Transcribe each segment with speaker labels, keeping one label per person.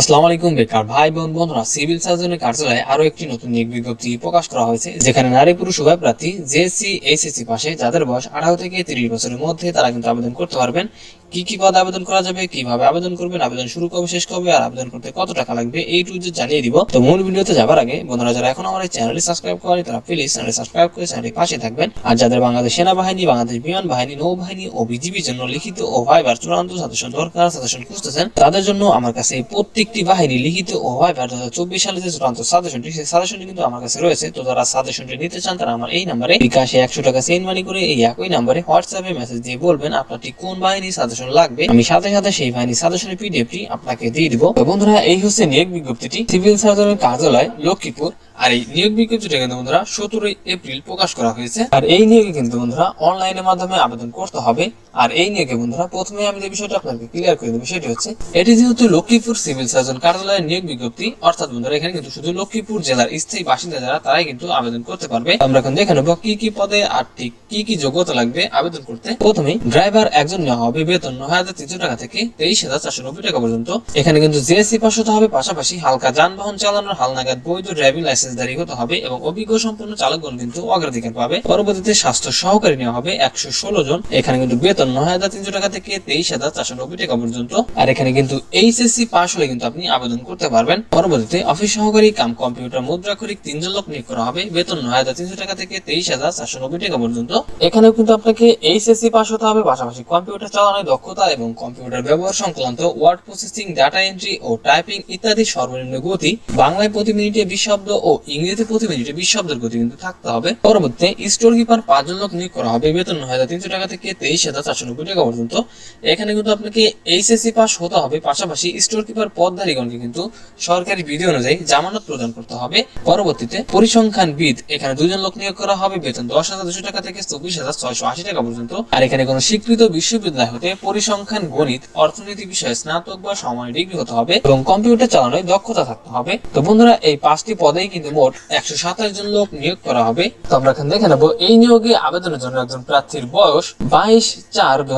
Speaker 1: আসসালামু আলাইকুম, বেকার ভাই বোন, বন্ধুরা। সিভিল সার্জনের কার্যালয়ে আরও একটি নতুন নিয়োগ বিজ্ঞপ্তি প্রকাশ করা হয়েছে, যেখানে নারী পুরুষ উভয় প্রার্থী জেসি এইচএসসি পাশে, যাদের বয়স আঠারো থেকে তিরিশ বছরের মধ্যে, তারা কিন্তু আবেদন করতে পারবেন। কি কি পদে আবেদন করা যাবে, কীভাবে আবেদন করবেন, আবেদন শুরু কবে, শেষ কবে, আর আবেদন করতে কত টাকা লাগবে, এই টু জানিয়ে দিব। তো মূল ভিডিওতে যাবার আগে, বন্ধুরা, যারা এখন আমার এই চ্যানেলটি সাবস্ক্রাইব করেনি, তারা প্লিজ চ্যানেলটি সাবস্ক্রাইব করে চ্যানেলটি পাশে থাকবেন। আর যাদের বাংলাদেশ সেনাবাহিনী, বাংলাদেশ বিমান বাহিনী, নৌবাহিনী ও বিজিবির জন্য লিখিত ও ভাইবার চূড়ান্ত সাজেশন দরকার, সাজেশন খুঁজতেছেন, তাদের জন্য আমার কাছে প্রত্যেকটি বাহিনী লিখিত ও ভাইবার দু হাজার চব্বিশ সালে যে চূড়ান্ত সাজেশনটি, সেই সাজেশনটি কিন্তু আমার কাছে রয়েছে। তো যারা সাজেশনটি নিতে চান, তারা আমার এই নাম্বারে বিকাশে একশো টাকা সেন্ড মানি করে এই একই নাম্বারে হোয়াটসঅ্যাপে মেসেজ দিয়ে বলবেন, আপনার ঠিক কোন বাহিনী সাজেশন লাগবে। আমি সাথে সাথে সেই বাহিনী সাজেশনের পিডিএফটি আপনাকে দিয়ে দিব। বন্ধুরা, এই হচ্ছে নিয়োগ বিজ্ঞপ্তিটি। সিভিল সার্জনের কার্যালয়, লক্ষ্মীপুর। আর এই নিয়োগ বিজ্ঞপ্তিটা কিন্তু বন্ধুরা সতেরোই এপ্রিল প্রকাশ করা হয়েছে। আর এই নিয়োগে কিন্তু বন্ধুরা অনলাইনের মাধ্যমে আবেদন করতে হবে। আর এই নিয়োগে বন্ধুরা প্রথমে আমি যে বিষয়টা আপনাকে ক্লিয়ার করে দেবো সেটি হচ্ছে, এটি যেহেতু লক্ষ্মীপুর সিভিল সার্জন কার্যালয়ের নিয়োগ বিজ্ঞপ্তি, অর্থাৎ বন্ধুরা এখানে কিন্তু শুধু লক্ষ্মীপুর জেলার স্থায়ী বাসিন্দা যারা, তারাই কিন্তু আবেদন করতে পারবে। আমরা এখন দেখে নেব কি কি পদে আর ঠিক কি কি যোগ্যতা লাগবে আবেদন করতে। প্রথমেই ড্রাইভার একজন নেওয়া হবে বেতন নয় হাজার তিনশো টাকা থেকে তেইশ হাজার চারশো নব্বই টাকা পর্যন্ত। এখানে কিন্তু জিএসসি পাস হতে হবে, পাশাপাশি হালকা যানবাহন চালানোর হালনাগাদ বৈধ ড্রাইভিং লাইসেন্স দাঁড়িয়ে হতে হবে এবং অভিজ্ঞ সম্পন্ন চালকগণ কিন্তু অগ্রাধিকার পাবে। পরবর্তীতে স্বাস্থ্য সহকারী নেওয়া হবে একশো ষোলো জন। এখানে কিন্তু বেতন নয় হাজার তিনশো টাকা থেকে তেইশ হাজার চারশো নব্বই টাকা পর্যন্ত। আর এখানে কিন্তু এইচএসসি পাস হলে কিন্তু আপনি আবেদন করতে পারবেন। পরবর্তীতে অফিস সহকারী কাম কম্পিউটার মুদ্রাক্ষরিক তিনজন লোক নিয়োগ করা হবে। বেতন নয় হাজার তিনশো টাকা থেকে তেইশ হাজার চারশো নব্বই টাকা পর্যন্ত। এখানেও কিন্তু আপনাকে এইচএসসি পাস হতে হবে। পাশাপাশি কম্পিউটার চালানোর দক্ষতা এবং কম্পিউটার ব্যবহার সংক্রান্ত ওয়ার্ড প্রসেসিং, ডাটা এন্ট্রি ও টাইপিং ইত্যাদি সর্বনিম্ন গতি। বাংলায় প্রতি মিনিটে বিশ শব্দ ও ইংরেজি প্রতি মিনিটে বিশ শব্দের গতি কিন্তু থাকতে হবে। পরবর্তীতে স্টোর কিপার পাঁচজন লোক নিয়োগ করা হবে। বেতন নয় হাজার তিনশো টাকা থেকে তেইশ হাজার চারশো নব্বই টাকা পর্যন্ত। এখানে কিন্তু আপনাকে এইচএসসি পাস হতে হবে। পাশাপাশি স্টোর কিপার পদধারীগণকে কিন্তু সরকারি বিধি অনুযায়ী জামানত প্রদান করতে হবে। পরবর্তীতে পরিসংখ্যান বিদ, এখানে দুজন লোক নিয়োগ করা হবে। বেতন দশ হাজার দুশো টাকা থেকে চব্বিশ হাজার ছয়শো আশি টাকা পর্যন্ত। আর এখানে কোনো স্বীকৃত বিশ্ববিদ্যালয় হতে পরিসংখ্যান গণিত, অর্থনীতি বিষয়ে স্নাতক বা সময় ডিগ্রি হতে হবে এবং কম্পিউটার চালানোয় দক্ষতা থাকতে হবে। তো বন্ধুরা, এই পাঁচটি পদেই কিন্তু মোট একশো সাতাশ জন লোক নিয়োগ করা হবে। তো আমরা এখানে দেখে নেব, এই নিয়োগে আবেদনের জন্য একজন প্রার্থীর বয়স বাইশ চার দু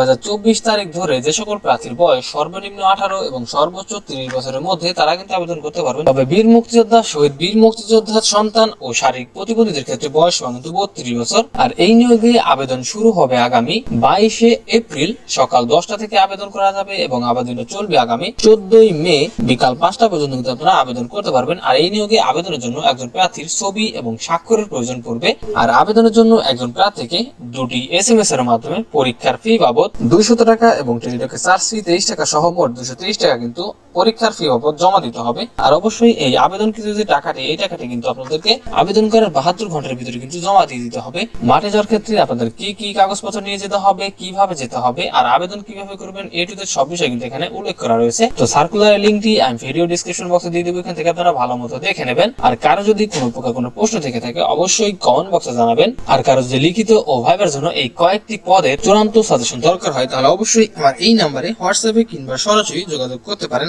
Speaker 1: তারিখ ধরে যে সকল প্রার্থীর বয়স সর্বনিম্ন আঠারো এবং সর্বোচ্চ তিরিশ বছরের মধ্যে তারা কিন্তু আবেদন করতে পারবেন। তবে বীর মুক্তিযোদ্ধা, শহীদ বীর মুক্তিযোদ্ধার সন্তান ও শারীরিক প্রতিবন্ধীদের ক্ষেত্রে বয়স কিন্তু বত্রিশ বছর। আর এই নিয়োগে আবেদন শুরু হবে আগামী বাইশে এপ্রিল সকাল দশটা থেকে আবেদন করা যাবে এবং আবেদন চলবে আগামী চোদ্দই মে বিকাল পাঁচটা পর্যন্ত কিন্তু আপনারা আবেদন করতে পারবেন। আর এই নিয়োগে আবেদনের জন্য একজন প্রার্থীর ছবি এবং স্বাক্ষরের প্রয়োজন পড়বে। আর আবেদনের জন্য একজন প্রার্থীকে দুটি এস এম এস এর মাধ্যমে পরীক্ষার ফি বাবদ দুইশত টাকা এবং টেলিটকে চার্জ ফি তেইশ টাকা সহ মোট দুশো টাকা কিন্তু পরীক্ষার ফি বাবদ জমা দিতে হবে। আর অবশ্যই এই আবেদনকৃত যে টাকাটি, এই টাকাটি কিন্তু আপনাদেরকে আবেদন করার বাহাত্তর ঘণ্টার ভিতরে কিন্তু জমা দিয়ে দিতে হবে। মাঠে যাওয়ার ক্ষেত্রে আপনাদের কি কি কাগজপত্র নিয়ে যেতে হবে, কীভাবে যেতে হবে, আর আবেদন কীভাবে করবেন, এ টু সব বিষয় কিন্তু এখানে উল্লেখ করা রয়েছে। তো সার্কুলার লিঙ্কটি আমি ভিডিও ডিসক্রিপশন বক্সে দিয়ে দেবো, এখান থেকে আপনারা ভালো মতো দেখে নেবেন। আর কারও যদি কোনো প্রকার কোনো প্রশ্ন থেকে থাকে, অবশ্যই কমেন্ট বক্সে জানাবেন। আর কারও যদি লিখিত ও ভাইবার জন্য এই কয়েকটি পদের চূড়ান্ত সাজেশন দরকার হয়, তাহলে অবশ্যই আমার এই নাম্বারে হোয়াটসঅ্যাপে কিংবা সরাসরি যোগাযোগ করতে পারেন।